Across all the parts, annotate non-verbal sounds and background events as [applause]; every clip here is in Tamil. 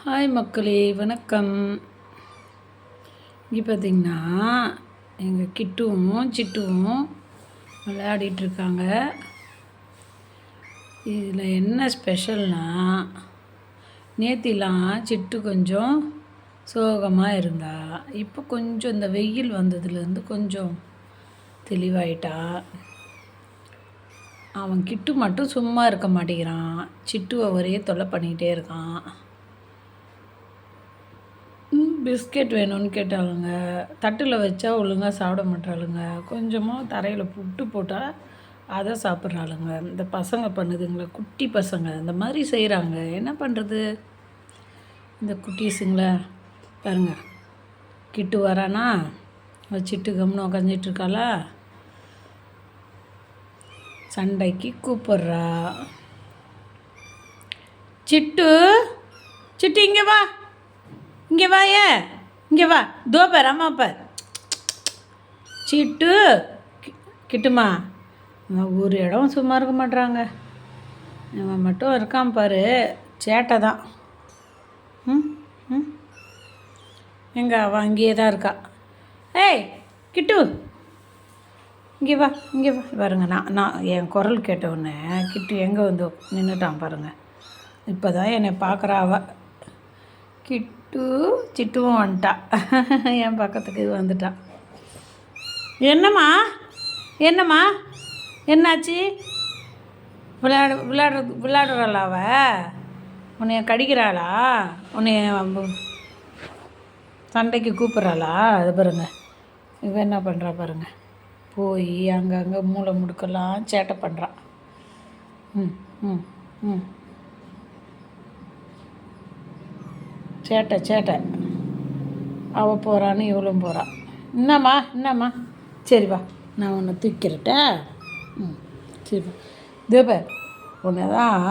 ஹாய் மக்களே வணக்கம். இங்கே பார்த்தீங்கன்னா எங்கள் கிட்டுவும் சிட்டுவும் விளையாடிட்டு இருக்காங்க. இதில் என்ன ஸ்பெஷல்னா நேத்திலாம் சிட்டு கொஞ்சம் சோகமாக இருந்தா இப்போ கொஞ்சம் இந்த வெயில் வந்ததுலேருந்து கொஞ்சம் தெளிவாயிட்டா அவன் கிட்டு மட்டும் சும்மா இருக்க மாட்டேங்கிறான். சிட்டுவை ஒரே தொல்லை பண்ணிக்கிட்டே இருக்கான். பிஸ்கெட் வேணும்னு கேட்டாளுங்க. தட்டில் வச்சா ஒழுங்காக சாப்பிட மாட்டாளுங்க. கொஞ்சமாக தரையில் புட்டு போட்டால் அதை சாப்பிட்றாளுங்க. இந்த பசங்க பண்ணுதுங்களே குட்டி பசங்க இந்த மாதிரி செய்கிறாங்க என்ன பண்ணுறது இந்த குட்டீஸுங்கள பாருங்க. கிட்டு வரானா? வச்சுட்டு கம்னு உக்காந்துட்டு இருக்காளா? சண்டைக்கு கூப்பிட்றா. சிட்டு சிட்டு இங்கே வா. இங்கே வாய இங்கே வா. தோ பார் அம்மா பார் சிட்டு. கி- கிட்டுமா? ஒரு இடம் சும்மா இருக்க மாட்றாங்க. இவன் மட்டும் இருக்கான் பாரு. சேட்டை தான். ம் ம். எங்கே அவன் அங்கேயே தான் இருக்கா. ஏய் கிட்டு. இங்கே வா இங்கே வா. பாருங்க நான் நான் என் குரல் கேட்ட உடனே கிட்டு எங்கே வந்து நின்றுட்டான் பாருங்கள் இப்போ தான் என்னை பார்க்குறா அவள் கிட்டு சிட்டுவும் வந்துட்டா. என் பக்கத்துக்கு வந்துட்டான் என்னம்மா? என்னம்மா? என்னாச்சு? விளையாடு விளையாடுறது விளையாடுறாளாவ? உன்னைய கடிக்கிறாளா? உன்னைய சண்டைக்கு கூப்பிட்றாளா? அது பாருங்கள் இவன் என்ன பண்ணுறா பாருங்கள் போய் அங்கங்கே மூளை முடுக்கெல்லாம் சேட்டை பண்ணுறான் ம் ம் ம். சேட்டை சேட்டை. அவள் போகிறான்னு இவளும் போகிறான் என்னம்மா என்னம்மா? சரி வா நான் உன்னை தூக்கிறட்டேன் ம் சரி வா. உன்னை தான்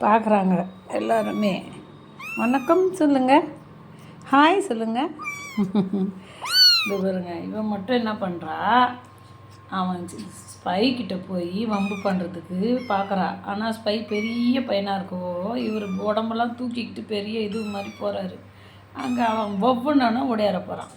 பார்க்குறாங்க எல்லாருமே. வணக்கம் சொல்லுங்கள் ஹாய் சொல்லுங்கள் [laughs] இது இவன் மட்டும் என்ன பண்ணுறா அவன் ஸ்பை கிட்ட போய் வம்பு பண்ணுறதுக்கு பார்க்குறா ஆனால் ஸ்பை பெரிய பையனாக இருக்கோ இவர் உடம்பெல்லாம் தூக்கிக்கிட்டு பெரிய இது மாதிரி போகிறாரு அங்கே அவன் ஒவ்வொன்றும் உடையாற போகிறான்